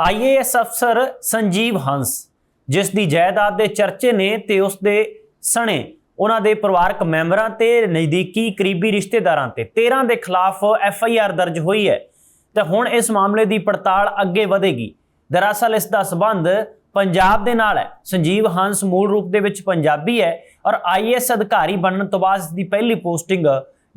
IAS ਅਫਸਰ ਸੰਜੀਵ ਹੰਸ, ਜਿਸ ਦੀ ਜਾਇਦਾਦ ਦੇ ਚਰਚੇ ਨੇ ਤੇ ਉਸ ਦੇ ਸਣੇ ਉਹਨਾਂ ਦੇ ਪਰਿਵਾਰਕ ਮੈਂਬਰਾਂ ਤੇ ਨਜ਼ਦੀਕੀ ਕਰੀਬੀ ਰਿਸ਼ਤੇਦਾਰਾਂ ਤੇ। 13 ਦੇ ਖਿਲਾਫ ਐਫ ਆਈ ਆਰ ਦਰਜ ਹੋਈ ਹੈ। ਤੇ ਹੁਣ ਇਸ ਮਾਮਲੇ ਦੀ ਪੜਤਾਲ ਅੱਗੇ ਵਧੇਗੀ। ਦਰਅਸਲ ਇਸ ਦਾ ਸਬੰਧ ਪੰਜਾਬ ਦੇ ਨਾਲ ਹੈ। ਸੰਜੀਵ ਹੰਸ ਮੂਲ ਰੂਪ ਦੇ ਵਿੱਚ ਪੰਜਾਬੀ ਹੈ ਔਰ ਆਈਐਸ ਅਧਿਕਾਰੀ ਬਣਨ ਤੋਂ ਬਾਅਦ ਇਸ ਦੀ ਪਹਿਲੀ ਪੋਸਟਿੰਗ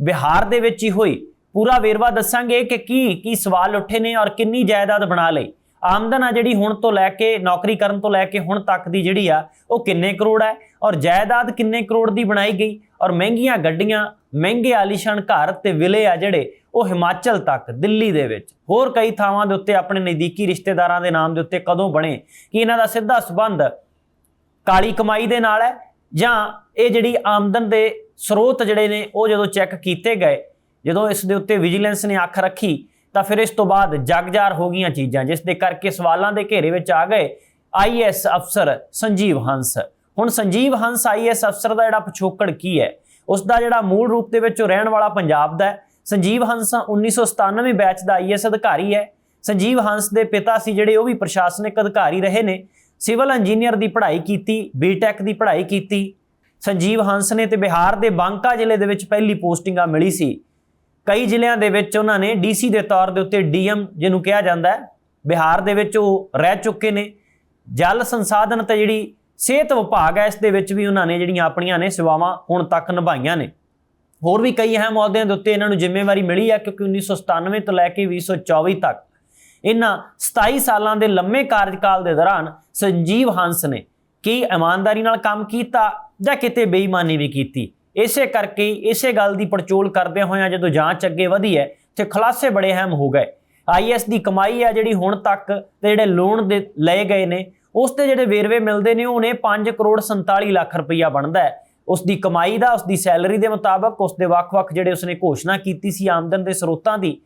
ਬਿਹਾਰ ਦੇ ਵਿੱਚ ਹੀ ਹੋਈ। ਪੂਰਾ ਵੇਰਵਾ ਦੱਸਾਂਗੇ ਕਿ ਕੀ ਕੀ ਸਵਾਲ ਉੱਠੇ ਨੇ ਔਰ ਕਿੰਨੀ ਜਾਇਦਾਦ ਬਣਾ ਲਈ। ਆਮਦਨ ਆ ਜਿਹੜੀ ਹੁਣ ਤੋਂ ਲੈ ਕੇ, ਨੌਕਰੀ ਕਰਨ ਤੋਂ ਲੈ ਕੇ ਹੁਣ ਤੱਕ ਦੀ ਜਿਹੜੀ ਆ, ਉਹ ਕਿੰਨੇ ਕਰੋੜ ਹੈ ਔਰ ਜਾਇਦਾਦ ਕਿੰਨੇ ਕਰੋੜ ਦੀ ਬਣਾਈ ਗਈ? ਔਰ ਮਹਿੰਗੀਆਂ ਗੱਡੀਆਂ, ਮਹਿੰਗੇ ਆਲੀਸ਼ਾਨ ਘਰ ਤੇ ਵਿਲੇ ਆ ਜਿਹੜੇ, ਉਹ ਹਿਮਾਚਲ ਤੱਕ, ਦਿੱਲੀ ਦੇ ਵਿੱਚ। ਹੋਰ ਕਈ ਥਾਵਾਂ ਦੇ ਉੱਤੇ ਆਪਣੇ ਨਜ਼ਦੀਕੀ ਰਿਸ਼ਤੇਦਾਰਾਂ ਦੇ ਨਾਮ ਦੇ ਉੱਤੇ ਕਦੋਂ ਬਣੇ? ਕਿ ਇਹਨਾਂ ਦਾ ਸਿੱਧਾ ਸਬੰਧ ਕਾਲੀ ਕਮਾਈ ਦੇ ਨਾਲ ਹੈ? ਜਾਂ ਇਹ ਜਿਹੜੀ ਆਮਦਨ ਦੇ ਸਰੋਤ ਜਿਹੜੇ ਨੇ, ਉਹ ਜਦੋਂ ਚੈੱਕ ਕੀਤੇ ਗਏ, ਜਦੋਂ ਇਸ ਦੇ ਉੱਤੇ ਵਿਜੀਲੈਂਸ ਨੇ ਅੱਖ ਰੱਖੀ ਤਾਂ ਫਿਰ ਇਸ ਤੋਂ ਬਾਅਦ ਜਗਜਾਰ ਹੋ ਗਈਆਂ ਚੀਜ਼ਾਂ, ਜਿਸ ਦੇ ਕਰਕੇ ਸਵਾਲਾਂ ਦੇ ਘੇਰੇ ਵਿੱਚ ਆ ਗਏ ਆਈਐਸ ਅਫਸਰ ਸੰਜੀਵ ਹੰਸ। ਹੁਣ ਸੰਜੀਵ ਹੰਸ ਆਈਐਸ ਅਫਸਰ ਦਾ ਜਿਹੜਾ ਪਿਛੋਕੜ ਕੀ ਹੈ? ਉਸ ਦਾ ਜਿਹੜਾ ਮੂਲ ਰੂਪ ਦੇ ਵਿੱਚ ਉਹ ਰਹਿਣ ਵਾਲਾ ਪੰਜਾਬ ਦਾ ਹੈ। ਸੰਜੀਵ ਹੰਸ 1997 ਬੈਚ ਦਾ ਆਈਐਸ ਅਧਿਕਾਰੀ ਹੈ। ਸੰਜੀਵ ਹੰਸ ਦੇ ਪਿਤਾ ਸੀ ਜਿਹੜੇ ਉਹ ਵੀ ਪ੍ਰਸ਼ਾਸਨਿਕ ਅਧਿਕਾਰੀ ਰਹੇ ਨੇ। ਸਿਵਲ ਇੰਜੀਨੀਅਰ ਦੀ ਪੜ੍ਹਾਈ ਕੀਤੀ ਬੀਟੈਕ ਦੀ ਪੜ੍ਹਾਈ ਕੀਤੀ। ਸੰਜੀਵ ਹੰਸ ਨੇ ਤੇ ਬਿਹਾਰ ਦੇ ਬਾਂਕਾ ਜ਼ਿਲ੍ਹੇ ਦੇ ਵਿੱਚ ਪਹਿਲੀ ਪੋਸਟਿੰਗਾਂ ਮਿਲੀ ਸੀ। ਕਈ ਜ਼ਿਲ੍ਹਿਆਂ ਦੇ ਵਿੱਚ ਉਹਨਾਂ ਨੇ ਡੀਸੀ ਦੇ ਤੌਰ ਦੇ ਉੱਤੇ ਡੀਐਮ ਜਿਹਨੂੰ ਕਿਹਾ ਜਾਂਦਾ ਹੈ, ਬਿਹਾਰ ਦੇ ਵਿੱਚ ਉਹ ਰਹਿ ਚੁੱਕੇ ਨੇ। ਜਲ ਸੰਸਾਧਨ ਤੇ ਜਿਹੜੀ ਸਿਹਤ ਵਿਭਾਗ ਹੈ, ਇਸ ਦੇ ਵਿੱਚ ਵੀ ਉਹਨਾਂ ਨੇ ਜਿਹੜੀਆਂ ਆਪਣੀਆਂ ਨੇ ਸੇਵਾਵਾਂ ਹੁਣ ਤੱਕ ਨਿਭਾਈਆਂ ਨੇ। ਹੋਰ ਵੀ ਕਈ ਅਹਿਮ ਅਹੁਦਿਆਂ ਦੇ ਉੱਤੇ ਇਹਨਾਂ ਨੂੰ ਜ਼ਿੰਮੇਵਾਰੀ ਮਿਲੀ ਹੈ, ਕਿਉਂਕਿ 1997 ਤੋਂ ਲੈ ਕੇ 2024 ਤੱਕ ਇਹਨਾਂ 27 ਸਾਲਾਂ ਦੇ ਲੰਮੇ ਕਾਰਜਕਾਲ ਦੇ ਦੌਰਾਨ ਸੰਜੀਵ ਹੰਸ ਨੇ ਕੀ ਇਮਾਨਦਾਰੀ ਨਾਲ ਕੰਮ ਕੀਤਾ ਜਾਂ ਕਿਤੇ ਬੇਈਮਾਨੀ ਵੀ ਕੀਤੀ? ਇਸੇ ਕਰਕੇ ਇਸੇ ਗੱਲ ਦੀ ਪੜਚੋਲ ਕਰਦੇ ਹੋਇਆਂ ਜਦੋਂ ਜਾਂਚ ਅੱਗੇ ਵਧੀ ਹੈ, ਤੇ ਖੁਲਾਸੇ ਬੜੇ ਅਹਿਮ ਹੋ ਗਏ। ਆਈਐਸ ਦੀ ਕਮਾਈ ਹੈ ਜਿਹੜੀ ਹੁਣ ਤੱਕ ਤੇ ਜਿਹੜੇ ਲੋਨ ਦੇ ਲਏ ਗਏ ਨੇ, ਉਸ ਤੇ ਜਿਹੜੇ ਵੇਰਵੇ ਮਿਲਦੇ ਨੇ ਉਹਨੇ 5 ਕਰੋੜ 47 ਲੱਖ ਰੁਪਈਆ ਬਣਦਾ ਹੈ। ਉਸ ਦੀ ਕਮਾਈ ਦਾ, ਉਸ ਦੀ ਸੈਲਰੀ ਦੇ ਮੁਤਾਬਕ, ਉਸ ਦੇ ਵੱਖ-ਵੱਖ ਜਿਹੜੇ ਉਸਨੇ ਘੋਸ਼ਣਾ ਕੀਤੀ ਸੀ ਆਮਦਨ ਦੇ ਸਰੋਤਾਂ ਦੀ,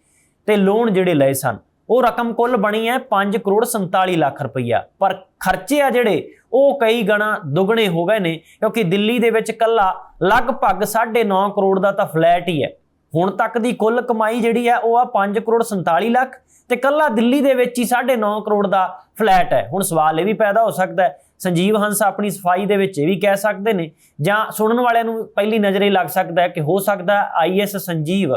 ਤੇ ਲੋਨ ਜਿਹੜੇ ਲਏ ਸਨ। ਉਹ ਰਕਮ ਕੁੱਲ ਬਣੀ ਹੈ 5 ਕਰੋੜ 47 ਲੱਖ ਰੁਪਈਆ। ਪਰ ਖਰਚੇ ਆ ਜਿਹੜੇ, ਉਹ ਕਈ ਗਣਾ ਦੁੱਗਣੇ ਹੋ ਗਏ ਨੇ, ਕਿਉਂਕਿ ਦਿੱਲੀ ਦੇ ਵਿੱਚ ਕੱਲਾ ਲਗਭਗ 9.5 ਕਰੋੜ ਦਾ ਤਾਂ ਫਲੈਟ ਹੀ ਹੈ। ਹੁਣ ਤੱਕ ਦੀ ਕੁੱਲ ਕਮਾਈ ਜਿਹੜੀ ਹੈ, ਉਹ ਆ 5 ਕਰੋੜ 47 ਲੱਖ ਤੇ ਕੱਲਾ ਦਿੱਲੀ ਦੇ ਵਿੱਚ ਹੀ 9.5 ਕਰੋੜ ਦਾ ਫਲੈਟ ਹੈ। ਹੁਣ ਸਵਾਲ ਇਹ ਵੀ ਪੈਦਾ ਹੋ ਸਕਦਾ ਹੈ, ਸੰਜੀਵ ਹੰਸ ਆਪਣੀ ਸਫ਼ਾਈ ਦੇ ਵਿੱਚ ਇਹ ਵੀ ਕਹਿ ਸਕਦੇ ਨੇ ਜਾਂ ਸੁਣਨ ਵਾਲਿਆਂ ਨੂੰ ਪਹਿਲੀ ਨਜ਼ਰੇ ਲੱਗ ਸਕਦਾ ਹੈ ਕਿ ਹੋ ਸਕਦਾ ਆਈਐਸ ਸੰਜੀਵ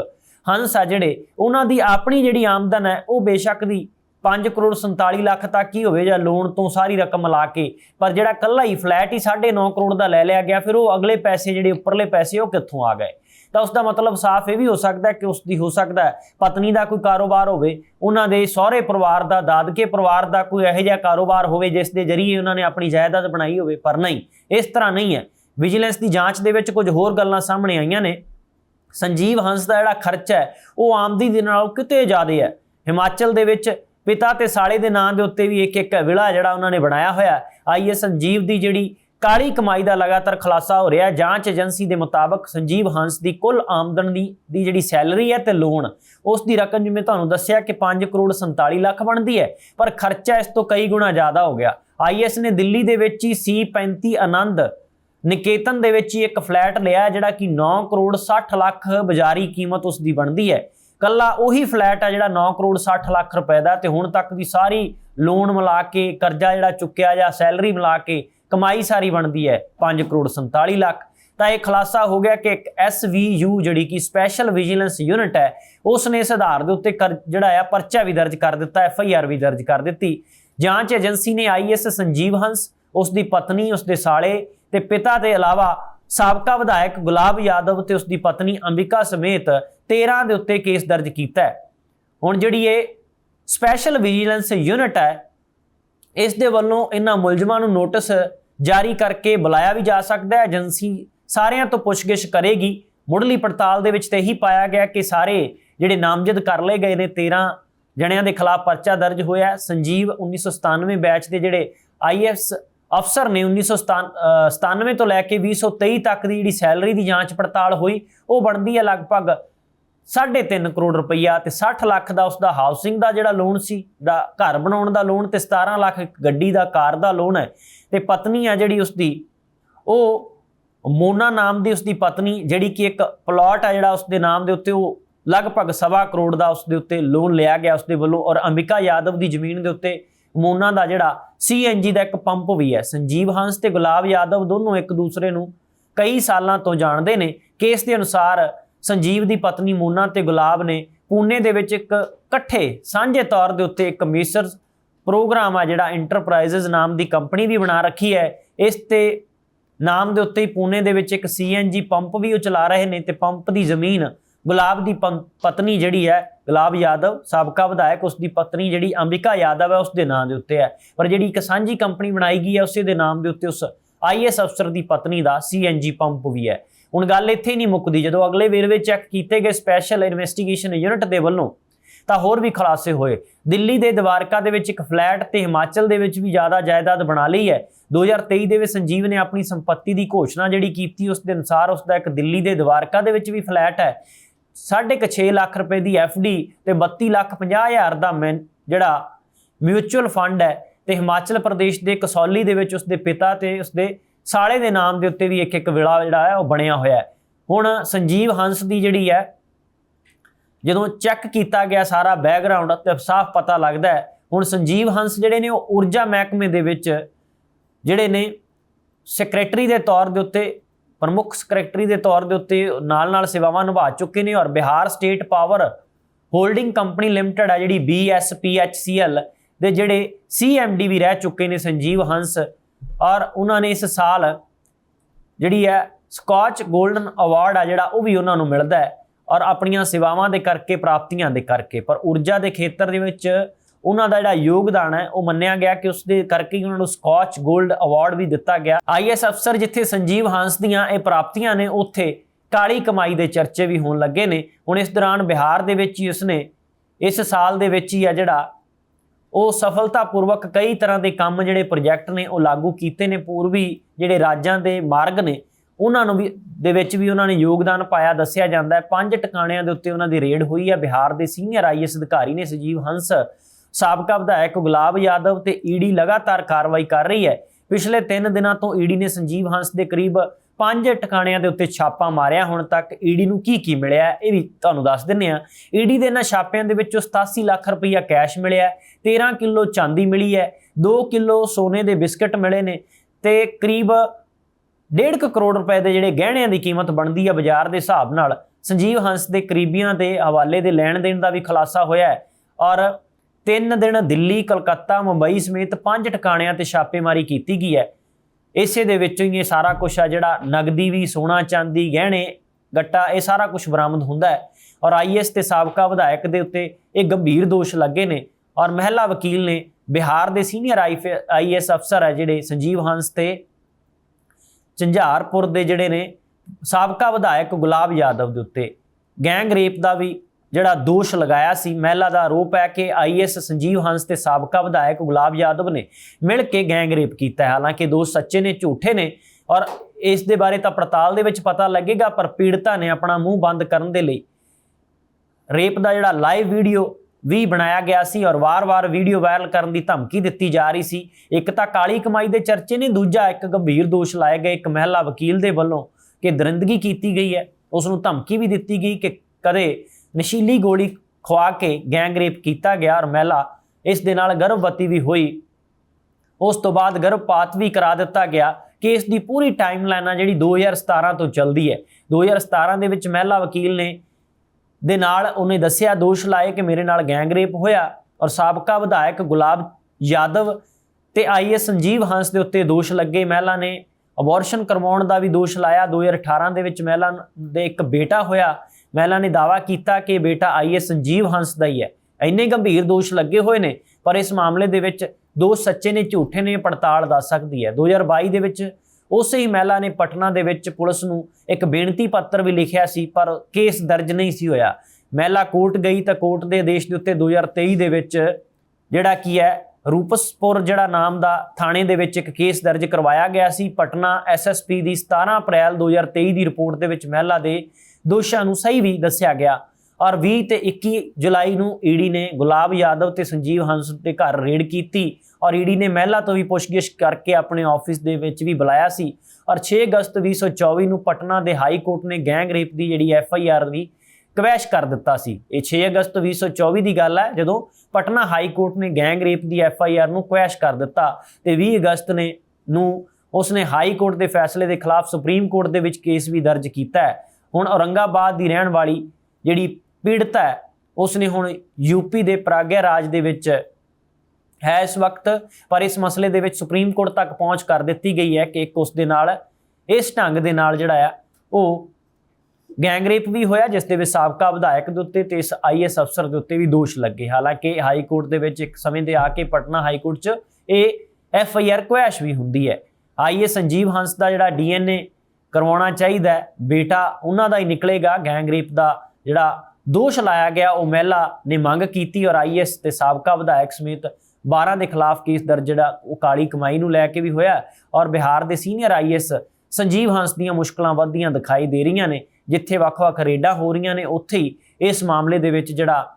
ਹੰਸ ਆ ਜਿਹੜੇ, ਉਹਨਾਂ ਦੀ ਆਪਣੀ ਜਿਹੜੀ ਆਮਦਨ ਹੈ, ਉਹ ਬੇਸ਼ੱਕ ਦੀ 5 ਕਰੋੜ 47 ਲੱਖ ਤੱਕ ਹੀ ਹੋਵੇ ਜਾਂ ਲੋਨ ਤੋਂ ਸਾਰੀ ਰਕਮ ਲਾ ਕੇ, ਪਰ ਜਿਹੜਾ ਕੱਲਾ ਹੀ ਫਲੈਟ ਹੀ 9.5 ਕਰੋੜ ਦਾ ਲੈ ਲਿਆ ਗਿਆ, ਫਿਰ ਉਹ ਅਗਲੇ ਪੈਸੇ ਜਿਹੜੇ ਉੱਪਰਲੇ ਪੈਸੇ ਉਹ ਕਿੱਥੋਂ ਆ ਗਏ? ਤਾਂ ਉਸ ਦਾ ਮਤਲਬ ਸਾਫ਼ ਇਹ ਵੀ ਹੋ ਸਕਦਾ ਕਿ ਉਸ ਦੀ ਹੋ ਸਕਦਾ ਪਤਨੀ ਦਾ ਕੋਈ ਕਾਰੋਬਾਰ ਹੋਵੇ, ਉਹਨਾਂ ਦੇ ਸਹੁਰੇ ਪਰਿਵਾਰ ਦਾ, ਦਾਦਕੇ ਪਰਿਵਾਰ ਦਾ ਕੋਈ ਇਹੋ ਜਿਹਾ ਕਾਰੋਬਾਰ ਹੋਵੇ ਜਿਸ ਦੇ ਜ਼ਰੀਏ ਉਹਨਾਂ ਨੇ ਆਪਣੀ ਜਾਇਦਾਦ ਬਣਾਈ ਹੋਵੇ, ਪਰ ਨਹੀਂ, ਇਸ ਤਰ੍ਹਾਂ ਨਹੀਂ ਹੈ। ਵਿਜੀਲੈਂਸ ਦੀ ਜਾਂਚ ਦੇ ਵਿੱਚ ਕੁਝ ਹੋਰ ਗੱਲਾਂ ਸਾਹਮਣੇ ਆਈਆਂ ਨੇ। ਸੰਜੀਵ ਹੰਸ ਦਾ ਜਿਹੜਾ ਖਰਚਾ ਹੈ, ਉਹ ਆਮਦੀ ਦੇ ਨਾਲੋਂ ਕਿਤੇ ਜ਼ਿਆਦਾ ਹੈ। ਹਿਮਾਚਲ ਦੇ ਵਿੱਚ ਪਿਤਾ ਤੇ ਸਾਲੇ ਦੇ ਨਾਂ ਦੇ ਉੱਤੇ ਵੀ ਇੱਕ ਇੱਕ ਵਿਲਾ ਜਿਹੜਾ ਉਹਨਾਂ ਨੇ ਬਣਾਇਆ ਹੋਇਆ ਆਈਏ ਸੰਜੀਵ ਦੀ ਜਿਹੜੀ ਕਾਲੀ ਕਮਾਈ ਦਾ ਲਗਾਤਾਰ ਖੁਲਾਸਾ ਹੋ ਰਿਹਾ ਜਾਂਚ ਏਜੰਸੀ ਦੇ ਮੁਤਾਬਕ ਸੰਜੀਵ ਹੰਸ ਦੀ ਕੁੱਲ ਆਮਦਨ ਦੀ ਦੀ ਜਿਹੜੀ ਸੈਲਰੀ ਹੈ ਤੇ ਲੋਨ, ਉਸ ਦੀ ਰਕਮ ਜਿਵੇਂ ਤੁਹਾਨੂੰ ਦੱਸਿਆ ਕਿ 5 ਕਰੋੜ 47 ਲੱਖ ਬਣਦੀ ਹੈ, ਪਰ ਖਰਚਾ ਇਸ ਤੋਂ ਕਈ ਗੁਣਾ ਜ਼ਿਆਦਾ ਹੋ ਗਿਆ। ਆਈਐਸ ਨੇ ਦਿੱਲੀ ਦੇ ਵਿੱਚ ਹੀ C35 ਆਨੰਦ ਨਿਕੇਤਨ ਦੇ ਵਿੱਚ ਹੀ ਇੱਕ ਫਲੈਟ ਲਿਆ ਜਿਹੜਾ ਕਿ 9 ਕਰੋੜ 60 ਲੱਖ ਬਾਜ਼ਾਰੀ ਕੀਮਤ ਉਸ ਦੀ ਬਣਦੀ ਹੈ। ਕੱਲਾ ਉਹੀ ਫਲੈਟ ਆ ਜਿਹੜਾ 9 ਕਰੋੜ 60 ਲੱਖ ਰੁਪਏ ਦਾ ਤੇ ਹੁਣ ਤੱਕ ਦੀ ਸਾਰੀ ਲੋਨ ਮਿਲਾ ਕੇ, ਕਰਜ਼ਾ ਜਿਹੜਾ ਚੁੱਕਿਆ ਜਾਂ ਸੈਲਰੀ ਮਿਲਾ ਕੇ ਕਮਾਈ ਸਾਰੀ ਬਣਦੀ ਹੈ 5 ਕਰੋੜ 47 ਲੱਖ। ਤਾਂ ਇਹ ਖੁਲਾਸਾ ਹੋ ਗਿਆ ਕਿ ਇੱਕ SVU ਜਿਹੜੀ ਕਿ ਸਪੈਸ਼ਲ ਵਿਜੀਲੈਂਸ ਯੂਨਿਟ ਹੈ ਉਸ ਨੇ ਇਸ ਆਧਾਰ ਦੇ ਉੱਤੇ ਕਰ- ਜਿਹੜਾ ਆ ਪਰਚਾ ਵੀ ਦਰਜ ਕਰ ਦਿੱਤਾ ਐਫਆਈਆਰ ਵੀ ਦਰਜ ਕਰ ਦਿੱਤੀ। ਜਾਂਚ ਏਜੰਸੀ ਨੇ ਆਈਐਸ ਸੰਜੀਵ ਹੰਸ ਉਸ ਦੀ ਪਤਨੀ ਉਸ ਦੇ ਸਾਲੇ ਤੇ ਪਿਤਾ ਦੇ ਇਲਾਵਾ ਸਾਬਕਾ ਵਿਧਾਇਕ ਗੁਲਾਬ ਯਾਦਵ ਤੇ ਉਸ ਦੀ ਪਤਨੀ ਅੰਬਿਕਾ ਸਮੇਤ 13 ਦੇ ਉੱਤੇ ਕੇਸ ਦਰਜ ਕੀਤਾ ਹੈ। ਹੁਣ ਜਿਹੜੀ ਇਹ ਸਪੈਸ਼ਲ ਵਿਜੀਲੈਂਸ ਯੂਨਿਟ ਹੈ, ਇਸ ਦੇ ਵੱਲੋਂ ਇਹਨਾਂ ਮੁਲਜ਼ਮਾਂ ਨੂੰ ਨੋਟਿਸ ਜਾਰੀ ਕਰਕੇ ਬੁਲਾਇਆ ਵੀ ਜਾ ਸਕਦਾ ਹੈ। ਏਜੰਸੀ ਸਾਰਿਆਂ ਤੋਂ ਪੁੱਛਗਿੱਛ ਕਰੇਗੀ। ਮੁੱਢਲੀ ਪੜਤਾਲ ਦੇ ਵਿੱਚ ਤੇ ਇਹੀ ਪਾਇਆ ਗਿਆ ਕਿ ਸਾਰੇ ਜਿਹੜੇ ਨਾਮਜ਼ਦ ਕਰ ਲਏ ਗਏ ਨੇ 13 ਜਣਿਆਂ ਦੇ ਖਿਲਾਫ ਪਰਚਾ ਦਰਜ ਹੋਇਆ ਹੈ। ਸੰਜੀਵ 1997 ਬੈਚ ਦੇ ਜਿਹੜੇ ਆਈਐਫਐਸ ਅਫਸਰ ਨੇ 1997 ਤੋਂ ਲੈ ਕੇ 2023 ਤੱਕ ਦੀ ਜਿਹੜੀ ਸੈਲਰੀ ਦੀ ਜਾਂਚ ਪੜਤਾਲ ਹੋਈ, ਉਹ ਬਣਦੀ ਹੈ ਲਗਭਗ 3.5 ਕਰੋੜ ਰੁਪਈਆ ਤੇ 60 ਲੱਖ ਦਾ ਉਸਦਾ ਹਾਊਸਿੰਗ ਦਾ ਜਿਹੜਾ ਲੋਨ ਸੀ, ਦਾ ਘਰ ਬਣਾਉਣ ਦਾ ਲੋਨ ਤੇ 17 ਲੱਖ ਇੱਕ ਗੱਡੀ ਦਾ, ਕਾਰ ਦਾ ਲੋਨ ਹੈ ਤੇ ਪਤਨੀ ਆ ਜਿਹੜੀ ਉਸਦੀ, ਉਹ ਮੋਨਾ ਨਾਮ ਦੀ ਉਸਦੀ ਪਤਨੀ, ਜਿਹੜੀ ਕਿ ਇੱਕ ਪਲਾਟ ਆ ਜਿਹੜਾ ਉਸ ਦੇ ਨਾਮ ਦੇ ਉੱਤੇ ਉਹ ਲਗਭਗ ਸਵਾ ਕਰੋੜ ਦਾ ਉਸਦੇ ਉੱਤੇ ਲੋਨ ਲਿਆ ਗਿਆ ਉਸਦੇ ਵੱਲੋਂ ਔਰ ਅੰਬਿਕਾ ਯਾਦਵ ਦੀ ਜ਼ਮੀਨ ਦੇ ਉੱਤੇ ਮੋਨਾ ਦਾ ਜਿਹੜਾ ਸੀਐਨਜੀ ਦਾ ਇੱਕ ਪੰਪ ਵੀ ਹੈ। ਸੰਜੀਵ ਹੰਸ ਤੇ ਗੁਲਾਬ ਯਾਦਵ ਦੋਨੋਂ ਇੱਕ ਦੂਸਰੇ ਨੂੰ ਕਈ ਸਾਲਾਂ ਤੋਂ ਜਾਣਦੇ ਨੇ। ਕੇਸ ਦੇ ਅਨੁਸਾਰ ਸੰਜੀਵ ਦੀ ਪਤਨੀ ਮੋਨਾ ਤੇ ਗੁਲਾਬ ਨੇ ਪੂਨੇ ਦੇ ਵਿੱਚ ਇੱਕ ਇਕੱਠੇ ਸਾਂਝੇ ਤੌਰ ਦੇ ਉੱਤੇ ਇੱਕ ਮੇਸਰਸ ਪ੍ਰੋਗਰਾਮ ਆ ਜਿਹੜਾ ਇੰਟਰਪ੍ਰਾਈਜ਼ਸ ਨਾਮ ਦੀ ਕੰਪਨੀ ਵੀ ਬਣਾ ਰੱਖੀ ਹੈ। ਇਸ ਤੇ ਨਾਮ ਦੇ ਉੱਤੇ ਹੀ ਪੂਨੇ ਦੇ ਵਿੱਚ ਇੱਕ ਸੀਐਨਜੀ ਪੰਪ ਵੀ ਉਹ ਚਲਾ ਰਹੇ ਨੇ ਤੇ ਪੰਪ ਦੀ ਜ਼ਮੀਨ ਗੁਲਾਬ ਦੀ ਪੰ- ਪਤਨੀ ਜਿਹੜੀ ਹੈ, ਗੁਲਾਬ ਯਾਦਵ, ਸਾਬਕਾ ਵਿਧਾਇਕ ਉਸ ਦੀ ਪਤਨੀ ਜਿਹੜੀ ਅੰਬਿਕਾ ਯਾਦਵ ਹੈ, ਉਸ ਦੇ ਨਾਂ ਦੇ ਉੱਤੇ ਹੈ। ਪਰ ਜਿਹੜੀ ਇੱਕ ਸਾਂਝੀ ਕੰਪਨੀ ਬਣਾਈ ਗਈ ਹੈ, ਉਸੇ ਦੇ ਨਾਮ ਦੇ ਉੱਤੇ ਉਸ ਆਈਐਸ ਅਫਸਰ ਦੀ ਪਤਨੀ ਦਾ ਸੀਐਨਜੀ ਪੰਪ ਵੀ ਹੈ। ਹੁਣ ਗੱਲ ਇੱਥੇ ਹੀ ਨਹੀਂ ਮੁੱਕਦੀ, ਜਦੋਂ ਅਗਲੇ ਵੇਰਵੇ ਚੈੱਕ ਕੀਤੇ ਗਏ ਸਪੈਸ਼ਲ ਇਨਵੈਸਟੀਗੇਸ਼ਨ ਯੂਨਿਟ ਦੇ ਵੱਲੋਂ, ਤਾਂ ਹੋਰ ਵੀ ਖੁਲਾਸੇ ਹੋਏ। ਦਿੱਲੀ ਦੇ ਦਵਾਰਕਾ ਦੇ ਵਿੱਚ ਇੱਕ ਫਲੈਟ ਤੇ ਹਿਮਾਚਲ ਦੇ ਵਿੱਚ ਵੀ ਜ਼ਿਆਦਾ ਜਾਇਦਾਦ ਬਣਾ ਲਈ ਹੈ। 2023 ਦੇ ਵਿੱਚ ਸੰਜੀਵ ਨੇ ਆਪਣੀ ਸੰਪਤੀ ਦੀ ਘੋਸ਼ਣਾ ਜਿਹੜੀ ਕੀਤੀ, ਉਸ ਦੇ ਅਨੁਸਾਰ ਉਸ ਦਾ ਇੱਕ ਦਿੱਲੀ ਦੇ ਦਵਾਰਕਾ ਦੇ ਵਿੱਚ ਵੀ ਫਲੈਟ ਹੈ। 6.5 ਲੱਖ ਰੁਪਏ ਦੀ ਡੀ ਤੇ 32 ਲੱਖ 50 ਹਜ਼ਾਰ ਦਾ ਮੈਨ ਜਿਹੜਾ ਮਿਊਚੁਅਲ ਫੰਡ ਹੈ ਤੇ ਹਿਮਾਚਲ ਪ੍ਰਦੇਸ਼ ਦੇ ਕਸੌਲੀ ਦੇ ਵਿੱਚ ਉਸਦੇ ਪਿਤਾ ਤੇ ਉਸਦੇ ਸਾਲੇ ਦੇ ਨਾਮ ਦੇ ਉੱਤੇ ਵੀ ਇੱਕ ਇੱਕ ਵਿਲਾ ਜਿਹੜਾ ਹੈ ਉਹ ਬਣਿਆ ਹੋਇਆ ਹੈ। ਹੁਣ ਸੰਜੀਵ ਹੰਸ ਦੀ ਜਿਹੜੀ ਹੈ, ਜਦੋਂ ਚੈੱਕ ਕੀਤਾ ਗਿਆ ਸਾਰਾ ਬੈਕਗ੍ਰਾਉਂਡ ਤੇ ਸਾਫ਼ ਪਤਾ ਲੱਗਦਾ ਹੈ, ਹੁਣ ਸੰਜੀਵ ਹੰਸ ਜਿਹੜੇ ਨੇ ਉਹ ਊਰਜਾ ਮਹਿਕਮੇ ਦੇ ਵਿੱਚ ਜਿਹੜੇ ਨੇ ਸੈਕਟਰੀ ਦੇ ਤੌਰ ਦੇ ਉੱਤੇ ਪ੍ਰਮੁੱਖ ਸੈਕਟਰੀ ਦੇ ਤੌਰ ਦੇ ਉੱਤੇ ਨਾਲ-ਨਾਲ ਸੇਵਾਵਾਂ ਨਿਭਾ ਚੁੱਕੇ ਨੇ ਔਰ Bihar state power holding company limited ਆ ਜਿਹੜੀ BSPHCL ਦੇ ਜਿਹੜੇ CMD ਵੀ ਰਹਿ ਚੁੱਕੇ ਨੇ ਸੰਜੀਵ ਹੰਸ ਔਰ ਉਹਨਾਂ ਨੇ ਇਸ ਸਾਲ ਜਿਹੜੀ ਹੈ ਸਕਾਚ 골ਡਨ ਅਵਾਰਡ ਆ ਜਿਹੜਾ ਉਹ ਵੀ ਉਹਨਾਂ ਨੂੰ ਮਿਲਦਾ ਹੈ ਔਰ ਆਪਣੀਆਂ ਸੇਵਾਵਾਂ ਦੇ ਕਰਕੇ, ਪ੍ਰਾਪਤੀਆਂ ਦੇ ਕਰਕੇ, ਪਰ ਊਰਜਾ ਦੇ ਖੇਤਰ ਦੇ ਵਿੱਚ ਉਹਨਾਂ ਦਾ ਜਿਹੜਾ ਯੋਗਦਾਨ ਹੈ, ਉਹ ਮੰਨਿਆ ਗਿਆ ਕਿ ਉਸ ਦੇ ਕਰਕੇ ਹੀ ਉਹਨਾਂ ਨੂੰ ਸਕਾਚ 골ਡ ਅਵਾਰਡ ਵੀ ਦਿੱਤਾ ਗਿਆ। ਆਈਐਸ ਅਫਸਰ ਜਿੱਥੇ ਸੰਜੀਵ ਹੰਸ ਦੀਆਂ ਇਹ ਪ੍ਰਾਪਤੀਆਂ ਨੇ, ਉੱਥੇ ਕਾਲੀ ਕਮਾਈ ਦੇ ਚਰਚੇ ਵੀ ਹੋਣ ਲੱਗੇ ਨੇ। ਹੁਣ ਇਸ ਦੌਰਾਨ ਬਿਹਾਰ ਦੇ ਵਿੱਚ ਹੀ ਉਸਨੇ ਇਸ ਸਾਲ ਦੇ ਵਿੱਚ ਹੀ ਆ ਜਿਹੜਾ ਉਹ ਸਫਲਤਾਪੂਰਵਕ ਕਈ ਤਰ੍ਹਾਂ ਦੇ ਕੰਮ ਜਿਹੜੇ ਪ੍ਰੋਜੈਕਟ ਨੇ, ਉਹ ਲਾਗੂ ਕੀਤੇ ਨੇ। ਪੂਰਬੀ ਜਿਹੜੇ ਰਾਜਾਂ ਦੇ ਮਾਰਗ ਨੇ, ਉਹਨਾਂ ਨੂੰ ਵੀ, ਦੇ ਵਿੱਚ ਵੀ ਉਹਨਾਂ ਨੇ ਯੋਗਦਾਨ ਪਾਇਆ, ਦੱਸਿਆ ਜਾਂਦਾ ਹੈ। ਪੰਜ ਟਿਕਾਣਿਆਂ ਦੇ ਉੱਤੇ ਉਹਨਾਂ ਦੀ ਰੇਡ ਹੋਈ ਹੈ। ਬਿਹਾਰ ਦੇ ਸੀਨੀਅਰ ਆਈਐਸ ਅਧਿਕਾਰੀ ਨੇ ਸਜੀਵ ਹੰਸ ਸਾਬਕਾ ਵਿਧਾਇਕ ਗੁਲਾਬ ਯਾਦਵ ਤੇ ਈਡੀ ਲਗਾਤਾਰ ਕਾਰਵਾਈ ਕਰ ਰਹੀ ਹੈ। ਪਿਛਲੇ 3 ਦਿਨਾਂ ਤੋਂ ਈਡੀ ਨੇ ਸੰਜੀਵ ਹੰਸ ਦੇ ਕਰੀਬ ਪੰਜ ਟਿਕਾਣਿਆਂ ਦੇ ਉੱਤੇ ਛਾਪਾ ਮਾਰਿਆ। ਹੁਣ ਤੱਕ ਈਡੀ ਨੂੰ ਕੀ ਕੀ ਮਿਲਿਆ ਇਹ ਵੀ ਤੁਹਾਨੂੰ ਦੱਸ ਦਿੰਨੇ ਆ ਈਡੀ ਦੇ ਇਹਨਾਂ ਛਾਪਿਆਂ ਦੇ ਵਿੱਚੋਂ 87 ਲੱਖ ਰੁਪਈਆ ਕੈਸ਼ ਮਿਲਿਆ ਹੈ, 13 ਕਿਲੋ ਚਾਂਦੀ ਮਿਲੀ ਹੈ 2 ਕਿਲੋ ਸੋਨੇ ਦੇ ਬਿਸਕਟ ਮਿਲੇ ਨੇ ਤੇ ਕਰੀਬ 1.5 ਕਰੋੜ ਰੁਪਏ ਦੇ ਜਿਹੜੇ ਗਹਿਣਿਆਂ ਦੀ ਕੀਮਤ ਬਣਦੀ ਹੈ ਬਾਜ਼ਾਰ ਦੇ ਹਿਸਾਬ ਨਾਲ। ਸੰਜੀਵ ਹੰਸ ਦੇ ਕਰੀਬੀਆਂ ਦੇ ਹਵਾਲੇ ਦੇ ਲੈਣ ਦੇਣ ਦਾ ਵੀ ਖੁਲਾਸਾ ਹੋਇਆ ਹੈ ਔਰ ਤਿੰਨ ਦਿਨ ਦਿੱਲੀ, ਕਲਕੱਤਾ, ਮੁੰਬਈ ਸਮੇਤ ਪੰਜ ਟਿਕਾਣਿਆਂ ਤੇ ਛਾਪੇਮਾਰੀ ਕੀਤੀ ਗਈ ਹੈ। ਇਸੇ ਦੇ ਵਿੱਚੋਂ ਹੀ ਇਹ ਸਾਰਾ ਕੁਝ ਆ ਜਿਹੜਾ ਨਗਦੀ ਵੀ, ਸੋਨਾ, ਚਾਂਦੀ, ਗਹਿਣੇ, ਗੱਟਾ, ਇਹ ਸਾਰਾ ਕੁਝ ਬਰਾਮਦ ਹੁੰਦਾ ਹੈ। ਔਰ ਆਈਐਸ ਤੇ ਸਾਬਕਾ ਵਿਧਾਇਕ ਦੇ ਉੱਤੇ ਇਹ ਗੰਭੀਰ ਦੋਸ਼ ਲੱਗੇ ਨੇ। ਔਰ ਮਹਿਲਾ ਵਕੀਲ ਨੇ ਬਿਹਾਰ ਦੇ ਸੀਨੀਅਰ ਆਈਐਸ ਅਫਸਰ ਹੈ ਜਿਹੜੇ ਸੰਜੀਵ ਹੰਸ ਤੇ ਝੰਝਾਰਪੁਰ ਦੇ ਜਿਹੜੇ ਨੇ ਸਾਬਕਾ ਵਿਧਾਇਕ ਗੁਲਾਬ ਯਾਦਵ ਦੇ ਉੱਤੇ। ਗੈਂਗ ਰੇਪ ਦਾ ਵੀ ਜਿਹੜਾ ਦੋਸ਼ ਲਗਾਇਆ ਸੀ, ਮਹਿਲਾ ਦਾ ਆਰੋਪ ਹੈ ਕਿ ਆਈਐਸ ਸੰਜੀਵ ਹੰਸ ਤੇ ਸਾਬਕਾ ਵਿਧਾਇਕ ਗੁਲਾਬ ਯਾਦਵ ਨੇ ਮਿਲ ਕੇ ਗੈਂਗ ਰੇਪ ਕੀਤਾ ਹੈ। ਹਾਲਾਂਕਿ ਦੋਸ਼ ਸੱਚੇ ਨੇ, ਝੂਠੇ ਨੇ ਔਰ ਇਸ ਦੇ ਬਾਰੇ ਤਾਂ ਪੜਤਾਲ ਦੇ ਵਿੱਚ ਪਤਾ ਲੱਗੇਗਾ, ਪਰ ਪੀੜਤਾ ਨੇ ਆਪਣਾ ਮੂੰਹ ਬੰਦ ਕਰਨ ਦੇ ਲਈ ਰੇਪ ਦਾ ਜਿਹੜਾ ਲਾਈਵ ਵੀਡੀਓ ਵੀ ਬਣਾਇਆ ਗਿਆ ਸੀ ਔਰ ਵਾਰ-ਵਾਰ ਵੀਡੀਓ ਵਾਇਰਲ ਕਰਨ ਦੀ ਧਮਕੀ ਦਿੱਤੀ ਜਾ ਰਹੀ ਸੀ। ਇੱਕ ਤਾਂ ਕਾਲੀ ਕਮਾਈ ਦੇ ਚਰਚੇ ਨੇ, ਦੂਜਾ ਇੱਕ ਗੰਭੀਰ ਦੋਸ਼ ਲਾਏ ਗਏ। ਇੱਕ ਮਹਿਲਾ ਵਕੀਲ ਦੇ ਵੱਲੋਂ ਕਿ ਦਰਿੰਦਗੀ ਕੀਤੀ ਗਈ ਹੈ, ਉਸ ਨੂੰ ਧਮਕੀ ਵੀ ਦਿੱਤੀ ਗਈ ਕਿ ਕਦੇ ਨਸ਼ੀਲੀ ਗੋਲੀ ਖਵਾ ਕੇ ਗੈਂਗ ਰੇਪ ਕੀਤਾ ਗਿਆ ਔਰ ਮਹਿਲਾ ਇਸ ਦੇ ਨਾਲ ਗਰਭਵਤੀ ਵੀ ਹੋਈ। ਉਸ ਤੋਂ ਬਾਅਦ ਗਰਭਪਾਤ ਵੀ ਕਰਾ ਦਿੱਤਾ ਗਿਆ। ਕੇਸ ਦੀ ਪੂਰੀ ਟਾਈਮਲਾਈਨ ਆ ਜਿਹੜੀ 2017 ਤੋਂ ਚੱਲਦੀ ਹੈ। 2017 ਦੇ ਵਿੱਚ ਮਹਿਲਾ ਵਕੀਲ ਨੇ ਦੇ ਨਾਲ ਉਹਨੇ ਦੱਸਿਆ, ਦੋਸ਼ ਲਾਏ ਕਿ ਮੇਰੇ ਨਾਲ ਗੈਂਗ ਰੇਪ ਹੋਇਆ ਔਰ ਸਾਬਕਾ ਵਿਧਾਇਕ ਗੁਲਾਬ ਯਾਦਵ ਤੇ ਆਈਐਸ ਸੰਜੀਵ ਹੰਸ ਦੇ ਉੱਤੇ ਦੋਸ਼ ਲੱਗੇ। ਮਹਿਲਾ ਨੇ ਅਬੋਰਸ਼ਨ ਕਰਵਾਉਣ ਦਾ ਵੀ ਦੋਸ਼ ਲਾਇਆ। 2018 ਦੇ ਵਿੱਚ ਮਹਿਲਾ ਦੇ ਇੱਕ ਬੇਟਾ ਹੋਇਆ। ਮਹਿਲਾ ਨੇ ਦਾਵਾ ਕੀਤਾ ਕਿ ਬੇਟਾ ਆਈਐਸ ਸੰਜੀਵ ਹੰਸ ਦਾ ਹੀ ਹੈ। ਇੰਨੇ ਗੰਭੀਰ ਦੋਸ਼ ਲੱਗੇ ਹੋਏ ਨੇ, ਪਰ ਇਸ ਮਾਮਲੇ ਦੇ ਵਿੱਚ ਦੋ ਸੱਚੇ ਨੇ, ਝੂਠੇ ਨੇ ਪੜਤਾਲ ਦੱਸ ਸਕਦੀ ਹੈ। 2022 ਦੇ ਵਿੱਚ ਉਸੇ ਹੀ ਮਹਿਲਾ ਨੇ ਪਟਨਾ ਦੇ ਵਿੱਚ ਪੁਲਿਸ ਨੂੰ ਇੱਕ ਬੇਨਤੀ ਪੱਤਰ ਵੀ ਲਿਖਿਆ ਸੀ, ਪਰ ਕੇਸ ਦਰਜ ਨਹੀਂ ਸੀ ਹੋਇਆ। ਮਹਿਲਾ ਕੋਰਟ ਗਈ ਤਾਂ ਕੋਰਟ ਦੇ ਆਦੇਸ਼ ਦੇ ਉੱਤੇ 2023 ਦੇ ਵਿੱਚ ਜਿਹੜਾ ਕੀ ਹੈ, ਰੂਪਸਪੁਰ ਜਿਹੜਾ ਨਾਮ ਦਾ ਥਾਣੇ ਦੇ ਵਿੱਚ ਇੱਕ ਕੇਸ ਦਰਜ ਕਰਵਾਇਆ ਗਿਆ ਸੀ। ਪਟਨਾ ਐਸਐਸਪੀ ਦੀ 17 ਅਪ੍ਰੈਲ 2023 ਦੀ ਰਿਪੋਰਟ ਦੇ ਵਿੱਚ ਮਹਿਲਾ ਦੇ ਦੋਸ਼ਾਂ ਨੂੰ ਸਹੀ ਵੀ ਦੱਸਿਆ ਗਿਆ। ਔਰ 20 ਤੇ 21 ਜੁਲਾਈ ਨੂੰ ਈਡੀ ਨੇ ਗੁਲਾਬ ਯਾਦਵ ਤੇ ਸੰਜੀਵ ਹੰਸ ਦੇ ਘਰ ਰੇਡ ਕੀਤੀ ਔਰ ਈਡੀ ਨੇ ਮਹਿਲਾ ਤੋਂ ਵੀ ਪੁੱਛਗਿੱਛ ਕਰਕੇ ਆਪਣੇ ਆਫਿਸ ਦੇ ਵਿੱਚ ਵੀ ਬੁਲਾਇਆ ਸੀ। ਔਰ 6 ਅਗਸਤ 2024 ਨੂੰ ਪਟਨਾ ਦੇ ਹਾਈ ਕੋਰਟ ਨੇ ਗੈਂਗ ਰੇਪ ਦੀ ਜਿਹੜੀ ਐਫ ਆਈ ਆਰ ਦੀ ਕਵੈਸ਼ ਕਰ ਦਿੱਤਾ ਸੀ। ਇਹ 6 ਅਗਸਤ 2024 ਦੀ ਗੱਲ ਹੈ, ਜਦੋਂ ਪਟਨਾ ਹਾਈ ਕੋਰਟ ਨੇ ਗੈਂਗ ਰੇਪ ਦੀ ਐਫ ਆਈ ਆਰ ਨੂੰ ਕਵੈਸ਼ ਕਰ ਦਿੱਤਾ ਤੇ 20 ਅਗਸਤ ਨੇ ਨੂੰ ਉਸਨੇ ਹਾਈ ਕੋਰਟ ਦੇ ਫੈਸਲੇ ਦੇ ਖਿਲਾਫ ਸੁਪਰੀਮ ਕੋਰਟ ਦੇ ਵਿੱਚ ਕੇਸ ਵੀ ਦਰਜ ਕੀਤਾ ਹੈ। ਹੁਣ ਔਰੰਗਾਬਾਦ ਦੀ ਰਹਿਣ ਵਾਲੀ ਜਿਹੜੀ ਪੀੜਤ ਹੈ ਉਸ ਨੇ ਹੁਣ ਯੂਪੀ ਦੇ ਪ੍ਰਾਗਿਆ ਰਾਜ ਦੇ ਵਿੱਚ ਹੈ ਇਸ ਵਕਤ, ਪਰ ਇਸ ਮਸਲੇ ਦੇ ਵਿੱਚ ਸੁਪਰੀਮ ਕੋਰਟ ਤੱਕ ਪਹੁੰਚ ਕਰ ਦਿੱਤੀ ਗਈ ਹੈ ਕਿ ਇੱਕ ਉਸ ਦੇ ਨਾਲ, ਇਸ ਢੰਗ ਦੇ ਨਾਲ ਜਿਹੜਾ ਆ, ਉਹ ਗੈਂਗ ਰੇਪ ਵੀ ਹੋਇਆ, ਜਿਸ ਦੇ ਵਿੱਚ ਸਾਬਕਾ ਵਿਧਾਇਕ ਦੇ ਉੱਤੇ ਤੇ ਇਸ ਆਈਐਸ ਅਫਸਰ ਦੇ ਉੱਤੇ ਵੀ ਦੋਸ਼ ਲੱਗੇ। ਹਾਲਾਂਕਿ ਹਾਈ ਕੋਰਟ ਦੇ ਵਿੱਚ ਇੱਕ ਸਮੇਂ ਤੇ ਆ ਕੇ ਪਟਨਾ ਹਾਈ ਕੋਰਟ 'ਚ ਇਹ ਐਫ ਆਈ ਆਰ ਕੁਐਸ਼ ਵੀ ਹੁੰਦੀ ਹੈ। ਆਈਐਸ ਸੰਜੀਵ ਹੰਸ ਦਾ ਜਿਹੜਾ ਡੀਐਨਏ ਕਰਵਾਉਣਾ ਚਾਹੀਦਾ ਬੇਟਾ ਉਹਨਾਂ ਦਾ ਹੀ ਨਿਕਲੇਗਾ। ਗੈਂਗ ਰੇਪ ਦਾ ਜਿਹੜਾ ਦੋਸ਼ ਲਾਇਆ ਗਿਆ, ਉਹ ਮਹਿਲਾ ਨੇ ਮੰਗ ਕੀਤੀ ਔਰ ਆਈਐਸ ਤੇ ਸਾਬਕਾ ਵਿਧਾਇਕ ਸਮੇਤ 12 ਦੇ ਖਿਲਾਫ ਕੇਸ ਦਰਜ ਜਿਹੜਾ, ਉਹ ਕਾਲੀ ਕਮਾਈ ਨੂੰ ਲੈ ਕੇ ਵੀ ਹੋਇਆ ਔਰ ਬਿਹਾਰ ਦੇ ਸੀਨੀਅਰ ਆਈਐਸ ਸੰਜੀਵ ਹੰਸ ਦੀਆਂ ਮੁਸ਼ਕਲਾਂ ਵੱਧਦੀਆਂ ਦਿਖਾਈ ਦੇ ਰਹੀਆਂ ਨੇ, ਜਿੱਥੇ ਵੱਖ-ਵੱਖ ਰੇਡਾਂ ਹੋ ਰਹੀਆਂ ਨੇ, ਉੱਥੇ ਹੀ ਇਸ ਮਾਮਲੇ ਦੇ ਵਿੱਚ ਜਿਹੜਾ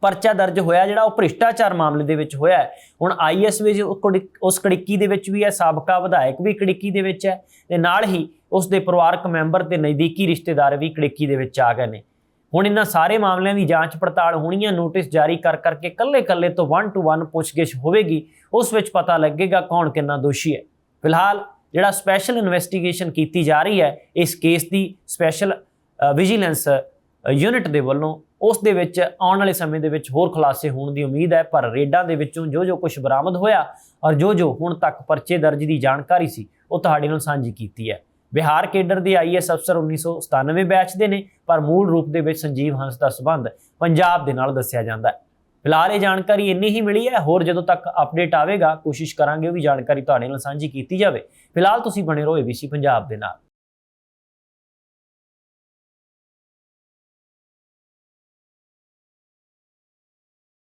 ਪਰਚਾ ਦਰਜ ਹੋਇਆ ਜਿਹੜਾ ਉਹ ਭ੍ਰਿਸ਼ਟਾਚਾਰ ਮਾਮਲੇ ਦੇ ਵਿੱਚ ਹੋਇਆ ਹੈ। ਹੁਣ ਆਈਐਸ ਵਿੱਚ ਉਹ ਕੜਿ- ਉਸ ਕੜਿੱਕੀ ਦੇ ਵਿੱਚ ਵੀ ਹੈ, ਸਾਬਕਾ ਵਿਧਾਇਕ ਵੀ ਕੜਿੱਕੀ ਦੇ ਵਿੱਚ ਹੈ ਤੇ ਨਾਲ ਹੀ ਉਸ ਦੇ ਪਰਿਵਾਰਕ ਮੈਂਬਰ ਤੇ ਨਜ਼ਦੀਕੀ ਰਿਸ਼ਤੇਦਾਰ ਵੀ ਕੜਿੱਕੀ ਦੇ ਵਿੱਚ ਆ ਗਏ ਨੇ ਹੁਣ ਇਹਨਾਂ ਸਾਰੇ ਮਾਮਲਿਆਂ ਦੀ ਜਾਂਚ ਪੜਤਾਲ ਹੋਣੀ ਹੈ ਨੋਟਿਸ ਜਾਰੀ ਕਰ ਕਰਕੇ ਕੱਲੇ-ਕੱਲੇ ਤੋਂ 1 ਟੂ 1 ਪੁੱਛਗਿੱਛ ਹੋਵੇਗੀ, ਉਸ ਵਿੱਚ ਪਤਾ ਲੱਗੇਗਾ ਕੌਣ ਕਿੰਨਾ ਦੋਸ਼ੀ ਹੈ ਫਿਲਹਾਲ ਜਿਹੜਾ ਸਪੈਸ਼ਲ ਇਨਵੈਸਟੀਗੇਸ਼ਨ ਕੀਤੀ ਜਾ ਰਹੀ ਹੈ, ਇਸ ਕੇਸ ਦੀ ਸਪੈਸ਼ਲ ਵਿਜੀਲੈਂਸ ਯੂਨਿਟ ਦੇ ਵੱਲੋਂ ਉਸ ਦੇ ਵਿੱਚ ਆਉਣ ਵਾਲੇ ਸਮੇਂ ਦੇ ਵਿੱਚ ਹੋਰ ਖੁਲਾਸੇ ਹੋਣ ਦੀ ਉਮੀਦ ਹੈ, ਪਰ ਰੇਡਾਂ ਦੇ ਵਿੱਚੋਂ ਜੋ ਜੋ ਕੁਝ ਬਰਾਮਦ ਹੋਇਆ ਔਰ ਜੋ ਜੋ ਹੁਣ ਤੱਕ ਪਰਚੇ ਦਰਜ ਦੀ ਜਾਣਕਾਰੀ ਸੀ, ਉਹ ਤੁਹਾਡੇ ਨਾਲ ਸਾਂਝੀ ਕੀਤੀ ਹੈ। ਬਿਹਾਰ ਕੇਡਰ ਦੇ ਆਈਐਸ ਅਫਸਰ 1997 ਬੈਚ ਦੇ ਨੇ, ਪਰ ਮੂਲ ਰੂਪ ਦੇ ਵਿੱਚ ਸੰਜੀਵ ਹੰਸ ਦਾ ਸਬੰਧ ਪੰਜਾਬ ਦੇ ਨਾਲ ਦੱਸਿਆ ਜਾਂਦਾ ਹੈ। ਫਿਲਹਾਲ ਇਹ ਜਾਣਕਾਰੀ ਇੰਨੀ ਹੀ ਮਿਲੀ ਹੈ, ਹੋਰ ਜਦੋਂ ਤੱਕ ਅਪਡੇਟ ਆਵੇਗਾ, ਕੋਸ਼ਿਸ਼ ਕਰਾਂਗੇ ਉਹ ਵੀ ਜਾਣਕਾਰੀ ਤੁਹਾਡੇ ਨਾਲ ਸਾਂਝੀ ਕੀਤੀ ਜਾਵੇ। ਫਿਲਹਾਲ ਤੁਸੀਂ ਬਣੇ ਰਹੋ ABC ਪੰਜਾਬ ਦੇ ਨਾਲ।